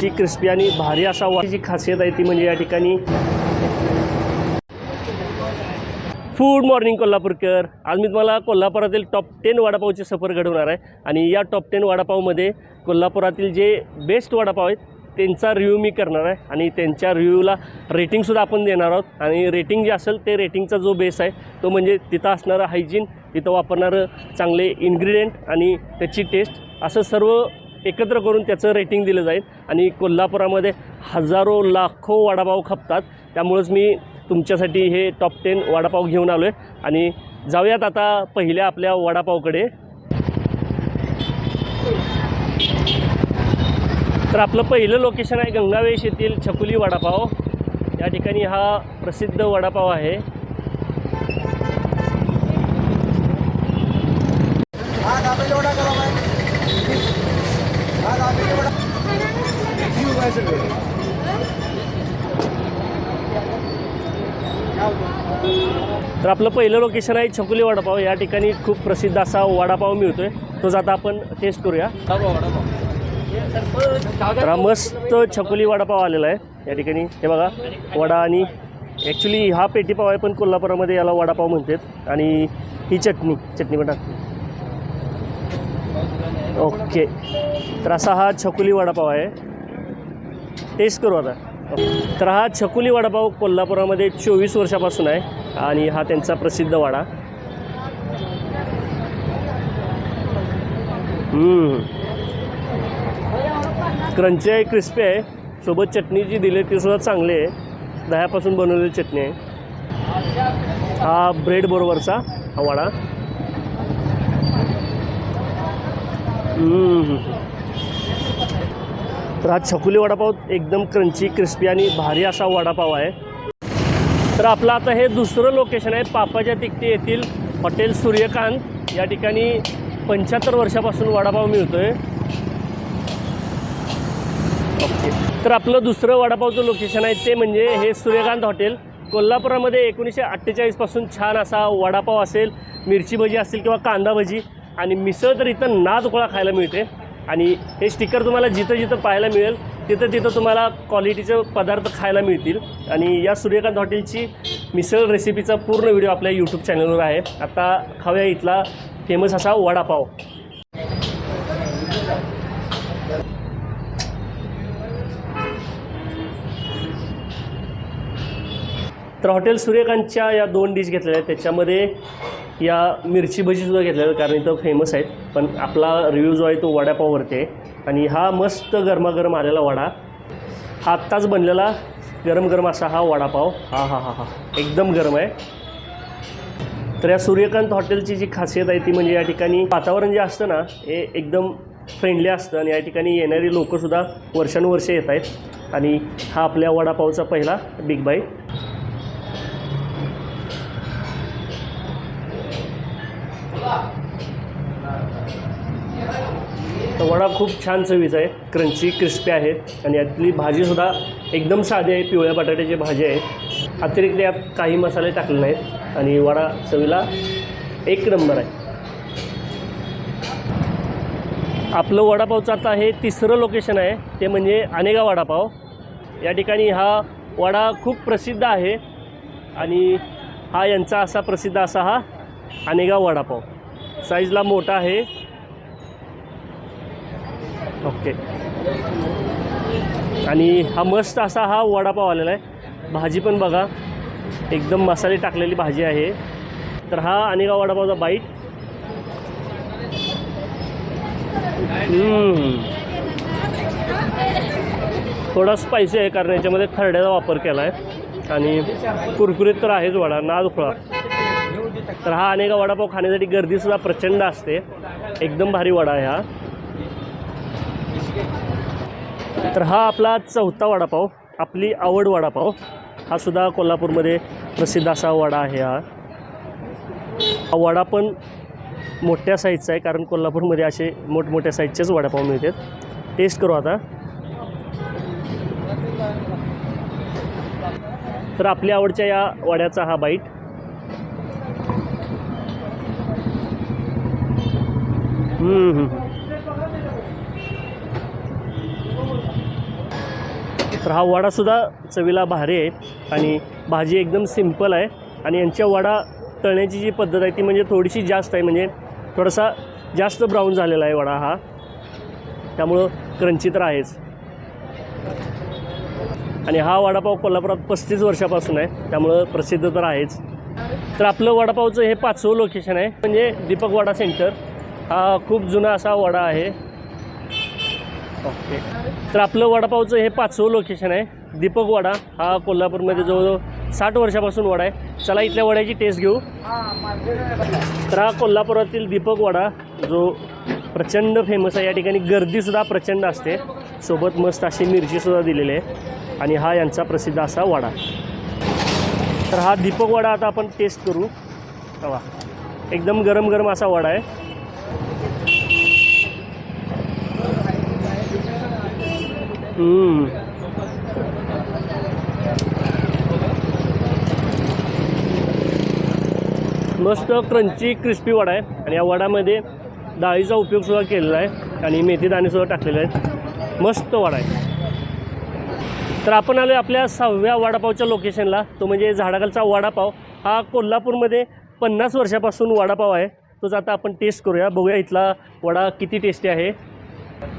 ती क्रिस्पी आणि भारी असा वाची खासियत आहे ती म्हणजे या ठिकाणी. फूड मॉर्निंग कोल्हापूरकर. आज मी तुम्हाला कोल्हापुरातील टॉप टेन वडापावची सफर घडवणार आहे. आणि या टॉप टेन वडापावमध्ये कोल्हापुरातील जे बेस्ट वडापाव आहेत त्यांचा रिव्ह्यू मी करणार आहे. आणि त्यांच्या रिव्ह्यूला रेटिंगसुद्धा आपण देणार आहोत. आणि रेटिंग जे असेल ते रेटिंगचा जो बेस आहे तो म्हणजे तिथं असणारं हायजीन तिथं वापरणारं चांगले इन्ग्रेडियंट आणि त्याची टेस्ट असं सर्व एकत्र करून त्याचं रेटिंग दिलं जाईल. आणि कोल्हापुरामध्ये हजारो लाखो वडापाव खपतात. त्यामुळंच मी तुमच्यासाठी हे टॉप टेन वडापाव घेऊन आलो आहे आणि जाऊयात आता पहिल्या आपल्या वडापावकडे. तर आपलं पहिलं लोकेशन आहे गंगावेश येथील छकुली वडापाव. या ठिकाणी हा प्रसिद्ध वडापाव आहे. तर आपलं पहिलं लोकेशन आहे छकुली वडापाव. या ठिकाणी खूप प्रसिद्ध असा वडापाव मिळतो आहे तोच आता आपण टेस्ट करूया. तर हा मस्त छकुली वडापाव आलेला आहे. या ठिकाणी हे बघा वडा आणि ॲक्च्युली हा पेटीपाव आहे पण कोल्हापुरामध्ये याला वडापाव म्हणतात. आणि ही चटणी चटणी पण ओके तर असा हा छकुली वडापाव आहे. टेस्ट करू आता. तर हा छकुली वडापाव कोल्हापुरामध्ये चोवीस वर्षापासून आहे. आणि हा त्यांचा प्रसिद्ध वाडा. क्रंची आहे क्रिस्पी आहे. सोबत चटणी जी दिली ती सुद्धा चांगली आहे. दह्यापासून बनवलेली चटणी आहे. हा ब्रेड बरोबरचा हा वडा. तर हा छकुली वडापाव एकदम क्रंची क्रिस्पी आणि भारी असा वडापाव आहे. तर आपलं आता हे दुसरं लोकेशन आहे. पापाच्या तिकटे येथील हॉटेल सूर्यकांत. या ठिकाणी पंच्याहत्तर वर्षापासून वडापाव मिळतोय. ओके. तर आपलं दुसरं वडापावचं लोकेशन आहे ते म्हणजे हे सूर्यकांत हॉटेल. कोल्हापुरामध्ये एकोणीसशे अठ्ठेचाळीसपासून छान असा वडापाव असेल मिरची भजी असेल किंवा कांदा भजी आणि मिसळ तर इथं नादुकळा खायला मिळते. आणि हे स्टिकर तुम्हाला जिथं जिथं पाहायला मिळेल तिथं तिथं तुम्हाला क्वालिटीचे पदार्थ खायला मिळतील. आणि या सूर्यकांत हॉटेलची मिसळ रेसिपीचा पूर्ण व्हिडिओ आपल्या यूट्यूब चॅनलवर आहे. आता खाऊया इथला फेमस असा वडापाव. तर हॉटेल सूर्यकांतच्या या दोन डिश घेतलेल्या आहेत. त्याच्यामध्ये या मिरची भजीसुद्धा घेतलेल्या आहेत कारण इथं फेमस आहेत. पण आपला रिव्ह्यू जो आहे तो वडापाववरती आहे. आणि हा मस्त गरमागरम आलेला वडा. हा आत्ताच बनलेला गरम गरम असा हा वडापाव. हा हा हा हा. एकदम गरम आहे. तर या सूर्यकांत हॉटेलची जी खासियत आहे ती म्हणजे या ठिकाणी वातावरण जे असतं ना हे एकदम फ्रेंडली असतं आणि या ठिकाणी येणारी लोकंसुद्धा वर्षानुवर्षे येत आहेत. आणि हा आपल्या वडापावचा पहिला बिग बाईट तर वडा खूप छान चवीचा आहे. क्रंची क्रिस्पी आहे. आणि यातली भाजीसुद्धा एकदम साधी आहे. पिवळ्या बटाट्याची भाजी आहे. अतिरिक्त यात काही मसाले टाकले नाहीत. आणि वडा चवीला एक नंबर आहे. आपलं वडापावचं आता हे तिसरं लोकेशन आहे. ते म्हणजे अनेगा वडापाव. या ठिकाणी हा वडा खूप प्रसिद्ध आहे. आणि हा यांचा असा प्रसिद्ध असा हा अनेगा वडापाव. साईजला मोठा आहे. ओके आणि हा मस्त असा हा वडापाव आलेला आहे. भाजी पण बघा एकदम मसाले टाकलेली भाजी आहे. तर हा अनेका वडापावचा बाईट थोडा स्पायसी आहे कारण याच्यामध्ये खरड्याचा वापर केला आहे आणि कुरकुरीत तर आहेच वडा ना दुखळा तर हा अनेका वडापाव खाण्यासाठी गर्दीसुद्धा प्रचंड असते. एकदम भारी वडा आहे हा. तर हा आपला चौथा वडापाव आपली आवड वडापाव. हा सुद्धा कोल्हापूरमध्ये प्रसिद्ध असा वडा आहे हा. हा वडा पण मोठ्या साईजचा आहे कारण कोल्हापूरमध्ये असे मोठमोठ्या साईजचेच वडापाव मिळतात. टेस्ट करू आता. तर आपल्या आवडच्या या वड्याचा हा बाईट हम्म, हम्म. तर हा वडासुद्धा चवीला भारी आहे आणि भाजी एकदम सिंपल आहे आणि यांच्या वडा तळण्याची जी पद्धत आहे ती म्हणजे थोडीशी जास्त आहे म्हणजे थोडासा जास्त ब्राऊन झालेला आहे वडा हा. त्यामुळं क्रंची तर आहेच. आणि हा वडापाव कोल्हापुरात पस्तीस वर्षापासून आहे त्यामुळं प्रसिद्ध तर आहेच. तर आपलं वडापावचं हे पाचवं लोकेशन आहे म्हणजे दीपक वडा सेंटर हा खूप जुना असा वडा आहे. ओके. तर आपलं वडापावचं हे पाचवं लोकेशन आहे. दीपक वडा हा कोल्हापूरमध्ये जवळजवळ साठ वर्षापासून वडा आहे. चला इथल्या वड्याची टेस्ट घेऊ. तर हा कोल्हापुरातील दीपक वडा जो प्रचंड फेमस आहे. या ठिकाणी गर्दीसुद्धा प्रचंड असते. सोबत मस्त अशी मिरचीसुद्धा दिलेली आहे. आणि हा यांचा प्रसिद्ध असा वडा. तर हा दीपक वडा आता आपण टेस्ट करू. हवा एकदम गरम गरम असा वडा आहे. मस्त क्रंची क्रिस्पी वडा आहे. आणि या वडामध्ये डाळीचा उपयोगसुद्धा केलेला आहे. आणि मेथी दाणेसुद्धा टाकलेले आहेत. मस्त वडा आहे. तर आपण आलो आपल्या सहाव्या वडापावच्या लोकेशनला तो म्हणजे झाडाखालचा वडापाव. हा कोल्हापूरमध्ये पन्नास वर्षापासून वडापाव आहे. तोच आता आपण टेस्ट करूया. बघूया इथला वडा किती टेस्टी आहे.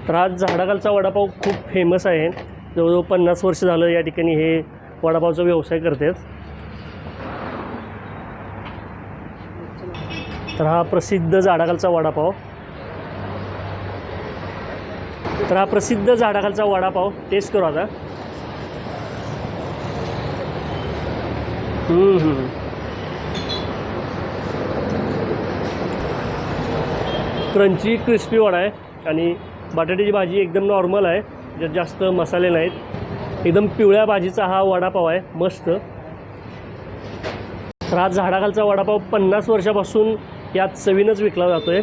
तर हा झाडाखालचा वडापाव खूप फेमस आहे. जवळजवळ पन्नास वर्ष झालं या ठिकाणी हे वडापावचा व्यवसाय करतात. तर हा प्रसिद्ध झाडाखालचा वडापाव. तर हा प्रसिद्ध झाडाखालचा वडापाव. टेस्ट करू आता. हम्म, हम्म. क्रंची क्रिस्पी वडा आहे. आणि बटाट्याची भाजी एकदम नॉर्मल आहे ज्यात जास्त मसाले नाहीत. एकदम पिवळ्या भाजीचा हा वडापाव आहे मस्त. तर हा झाडाखालचा वडापाव पन्नास वर्षापासून यात चवीनच विकला जातो आहे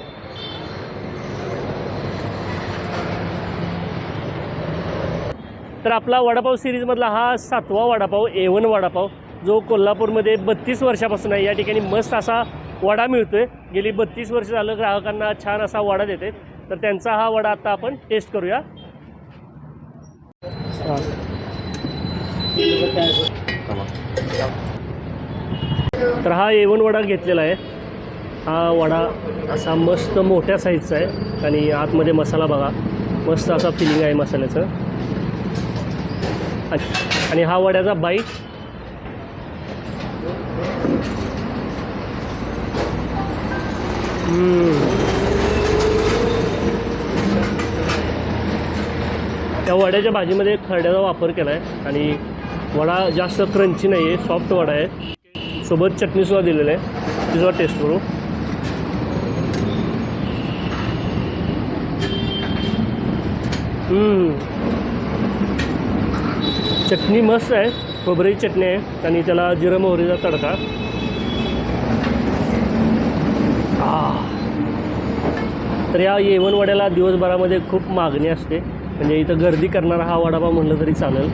तर आपला वडापाव सिरीजमधला हा सातवा वडापाव एवन वडापाव जो कोल्हापूरमध्ये बत्तीस वर्षापासून आहे. या ठिकाणी मस्त असा वडा मिळतो आहे गेली बत्तीस वर्ष झालं ग्राहकांना छान असा वडा देते तर त्यांचा हा वडा आता आपण टेस्ट करूया. तर हा एवन वडा घेतलेला आहे. हा वडा असा मस्त मोठ्या साईजचा आहे आणि आतमध्ये मसाला बघा. मस्त असा फिलिंग आहे मसाल्याचं. आणि- आणि हा वड्याचा बाईट त्या वड्याच्या भाजीमध्ये खरड्याचा वापर केला आहे आणि वडा जास्त क्रंची नाही आहे सॉफ्ट वडा आहे. सोबत चटणीसुद्धा दिलेलं आहे. ती टेस्ट करू चटणी मस्त आहे. खोबरी चटणी आहे आणि त्याला जिरं मोहरीचा तडका. तर या येवन वड्याला दिवसभरामध्ये खूप मागणी असते. म्हणजे इथं गर्दी करणारा हा वडापाव म्हणलं तरी चालेल.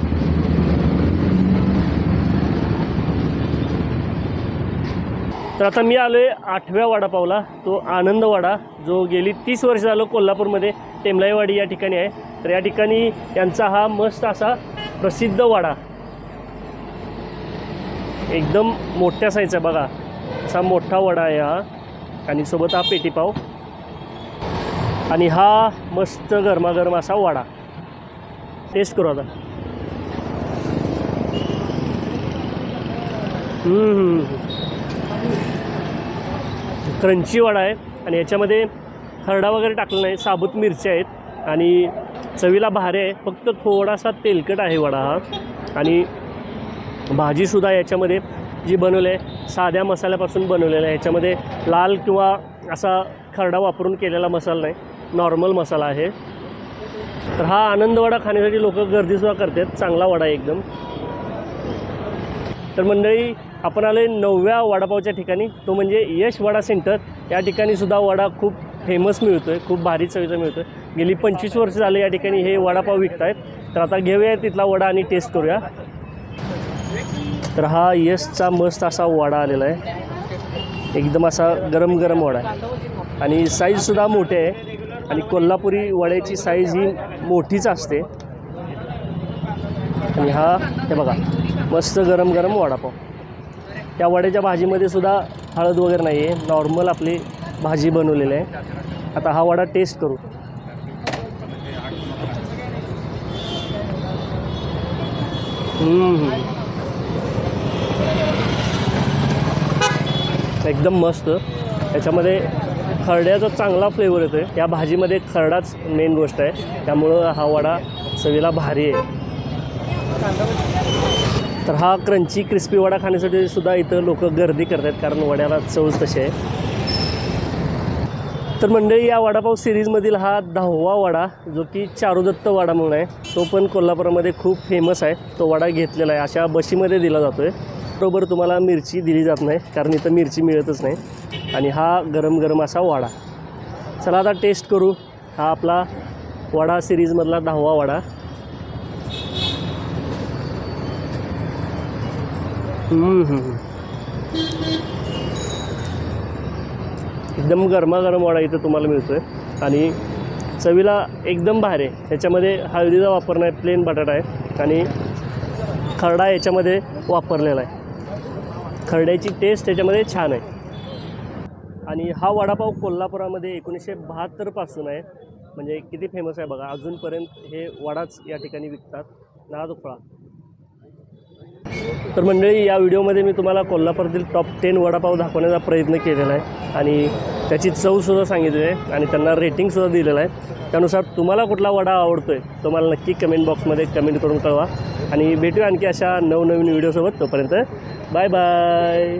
तर आता मी आलो आहे आठव्या वडापावला तो आनंद वडा जो गेली तीस वर्ष झालं कोल्हापूरमध्ये टेमलाईवाडी या ठिकाणी आहे. तर या ठिकाणी यांचा हा मस्त असा प्रसिद्ध वडा. एकदम मोठ्या साईजचा बघा. असा मोठा वडा आहे हा. आणि सोबत हा पेटीपाव. आणि हा मस्त गरमागरम असा वडा. टेस्ट करू आता. क्रंची वडा आहे. आणि याच्यामध्ये खरडा वगैरे टाकला नाही साबूत मिरच्या आहेत. आणि चवीला भारी आहे. फक्त थोडासा तेलकट आहे वडा हा. आणि भाजीसुद्धा याच्यामध्ये जी बनवली आहे साध्या मसाल्यापासून बनवलेलं आहे. याच्यामध्ये लाल किंवा असा खरडा वापरून केलेला मसाला नाही. नॉर्मल मसाला आहे. तर हा आनंद वडा खाण्यासाठी लोक गर्दीसुद्धा करतात चांगला वडा एकदम. तर मंडळी आपण आलो नवव्या वडापावच्या ठिकाणी. तो म्हणजे यश वडा सेंटर. या ठिकाणीसुद्धा वडा खूप फेमस मिळतो आहे खूप भारी चवीचा मिळतो आहे गेली पंचवीस वर्ष झाले या ठिकाणी हे वडापाव विकत आहेत तर आता घेऊया तिथला वडा आणि टेस्ट करूया. तर हा यशचा मस्त असा वडा आलेला आहे. एकदम असा गरम गरम वडा आहे. आणि साईजसुद्धा मोठे आहे. आणि कोल्हापुरी वड्याची साईज ही मोठीच असते. आणि हा हे बघा मस्त गरम गरम वडापाव. त्या वड्याच्या भाजीमध्ये सुद्धा हळद वगैरे नाही आहे नॉर्मल आपली भाजी बनवलेली आहे. आता हा वडा टेस्ट करू. एकदम मस्त. त्याच्यामध्ये खरड्याचा चांगला फ्लेवर येतो आहे या भाजीमध्ये खरडाच मेन गोष्ट आहे. त्यामुळं हा वडा चवीला भारी आहे. तर हा क्रंची क्रिस्पी वडा खाण्यासाठी सुद्धा इथं लोक गर्दी करतात कारण वड्याला चवच तशी आहे. तर मंडळी या वडापाव सिरीजमधील हा दहावा वडा जो की चारुदत्त वडा म्हणून आहे तो पण कोल्हापुरामध्ये खूप फेमस आहे. तो वडा घेतलेला आहे. अशा बशीमध्ये दिला जातो आहे बरोबर तुम्हाला मिरची दिली जात नाही कारण इथं मिरची मिळतच नाही. आणि हा गरम गरम असा वडा. चला आता टेस्ट करू. हा आपला वडा सिरीजमधला दहावा वडा. एकदम गरमागरम वडा इथं तुम्हाला मिळतो आहे आणि चवीला एकदम भारी आहे. ह्याच्यामध्ये हळदीचा वापर नाही प्लेन बटाटा आहे. आणि खरडा याच्यामध्ये वापरलेला आहे. खरड्याची टेस्ट त्याच्यामध्ये छान आहे. आणि हा वडापाव कोल्हापुरामध्ये एकोणीसशे बहात्तरपासून आहे. म्हणजे किती फेमस आहे बघा अजूनपर्यंत हे वडाच या ठिकाणी विकतात. नादुफळा तर मंडळी या व्हिडिओमध्ये मी तुम्हाला कोल्हापुरातील टॉप टेन वडापाव दाखवण्याचा प्रयत्न केलेला आहे आणि त्याची चवसुद्धा सांगितली आहे आणि त्यांना रेटिंगसुद्धा दिलेलं आहे. त्यानुसार तुम्हाला कुठला वडा आवडतो आहे तो मला नक्की कमेंट बॉक्समध्ये कमेंट करून कळवा. आणि भेटूया आणखी अशा नवनवीन व्हिडिओसोबत तोपर्यंत बाय बाय